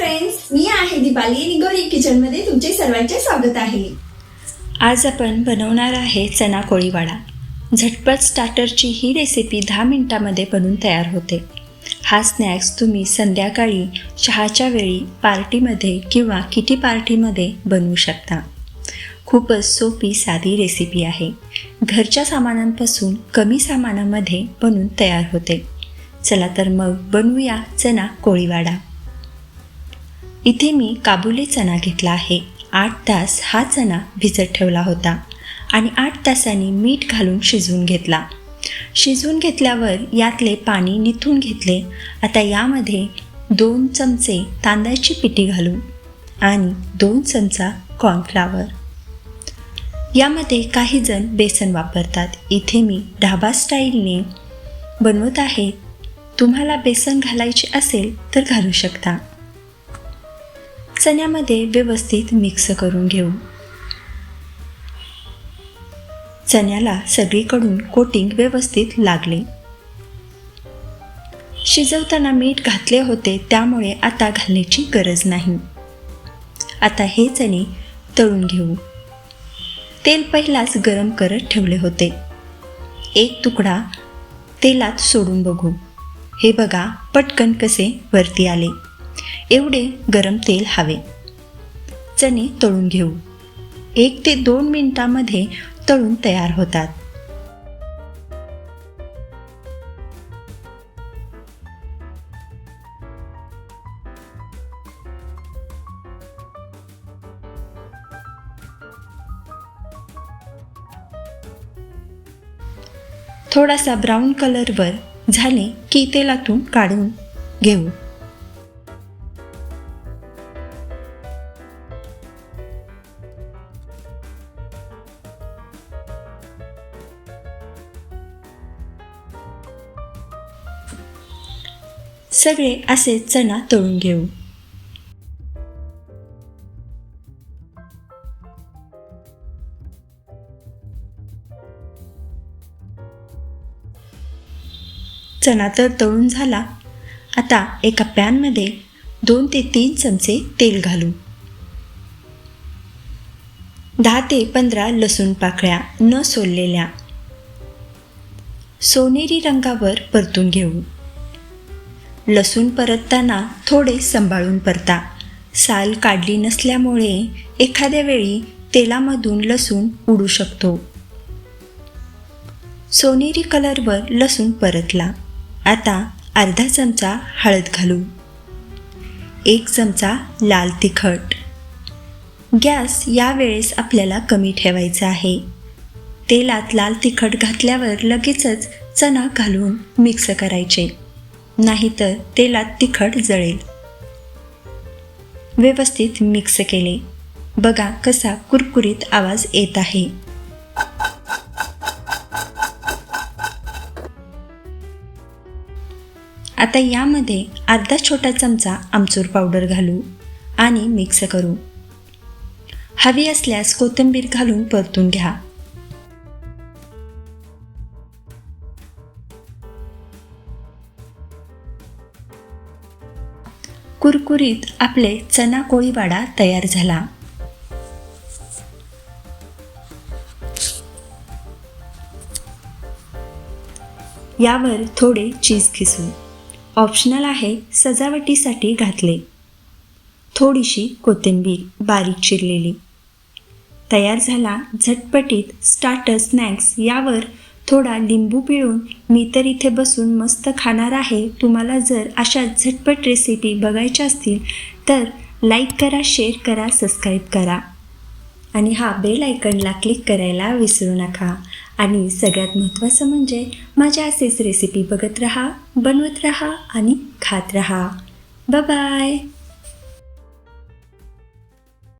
Friends मी आहे दिपाली निगोरी किचनमध्ये तुमचे सर्वांचे स्वागत आहे. आज आपण बनवणार आहे चना कोळीवाडा. झटपट स्टार्टरची ही रेसिपी दहा मिनटामध्ये बनून तयार होते. हा स्नॅक्स तुम्ही संध्याकाळी चहाच्या वेळी पार्टीमध्ये किंवा किटी पार्टीमध्ये बनवू शकता. खूपच सोपी साधी रेसिपी आहे. घरच्या सामानांपासून कमी सामानामध्ये बनून तयार होते. चला तर मग बनवूया चना कोळीवाडा. इथे मी काबुली चणा घेतला आहे. आठ तास हा चणा भिजत ठेवला होता आणि आठ तासांनी मीठ घालून शिजवून घेतला. शिजवून घेतल्यावर यातले पाणी निथून घेतले. आता यामध्ये दोन चमचे तांदळाची पिठी घालू आणि दोन चमचा कॉर्नफ्लावर यामध्ये काही जण बेसन वापरतात. इथे मी ढाबा स्टाईलने बनवत आहे. तुम्हाला बेसन घालायचे असेल तर घालू शकता. चण्यामध्ये व्यवस्थित मिक्स करून घेऊ. चण्याला सगळीकडून कोटिंग व्यवस्थित लागले. शिजवताना मीठ घातले होते त्यामुळे आता घालण्याची गरज नाही. आता हे चणे तळून घेऊ. तेल पहिलाच गरम करत ठेवले होते. एक तुकडा तेलात सोडून बघू. हे बघा पटकन कसे वरती आले. एवढे गरम तेल हवे. चणे तळून घेऊ. एक ते दोन मिनिटामध्ये तळून तयार होतात. थोडासा ब्राऊन कलरवर झाले की तेलातून काढून घेऊ. सगळे असे चणा तळून घेऊ. चणा तर तळून झाला. आता एका पॅनमध्ये दोन ते तीन चमचे तेल घालू. दहा ते पंधरा लसूण पाकळ्या न सोललेल्या सोनेरी रंगावर परतून घेऊ. लसूण परतताना थोडे सांभाळून परता. साल काढली नसल्यामुळे एखाद्या वेळी तेलामधून लसूण उडू शकतो. सोनेरी कलरवर लसूण परतला. आता अर्धा चमचा हळद घालू एक चमचा लाल तिखट. गॅस यावेळेस आपल्याला कमी ठेवायचा आहे. तेलात लाल तिखट घातल्यावर लगेचच चणा घालून मिक्स करायचे. नाहीतर तेलात तिखट जळेल. व्यवस्थित मिक्स केले. बघा कसा कुरकुरीत आवाज येत आहे. आता यामध्ये अर्धा छोटा चमचा आमचूर पावडर घालू आणि मिक्स करू. हवी असल्यास कोथिंबीर घालून परतून घ्या. कुरकुरीत आपले चना कोळीवाडा तयार झाला. यावर थोडे चीज खिसू ऑप्शनल आहे सजावटीसाठी घातले. थोडीशी कोथिंबीर बारीक चिरलेली. तयार झाला झटपटीत स्टार्टर स्नॅक्स यावर थोडा लिंबू पिळून मी तर इथे बसून मस्त खाणार आहे. तुम्हाला जर अशा झटपट रेसिपी बघायच्या असतील तर लाईक करा शेअर करा सबस्क्राईब करा. आणि हा बेल आयकनला क्लिक करायला विसरू नका. आणि सगळ्यात महत्त्वाचं म्हणजे माझ्या असेच रेसिपी बघत रहा बनवत रहा आणि खात रहा. बाय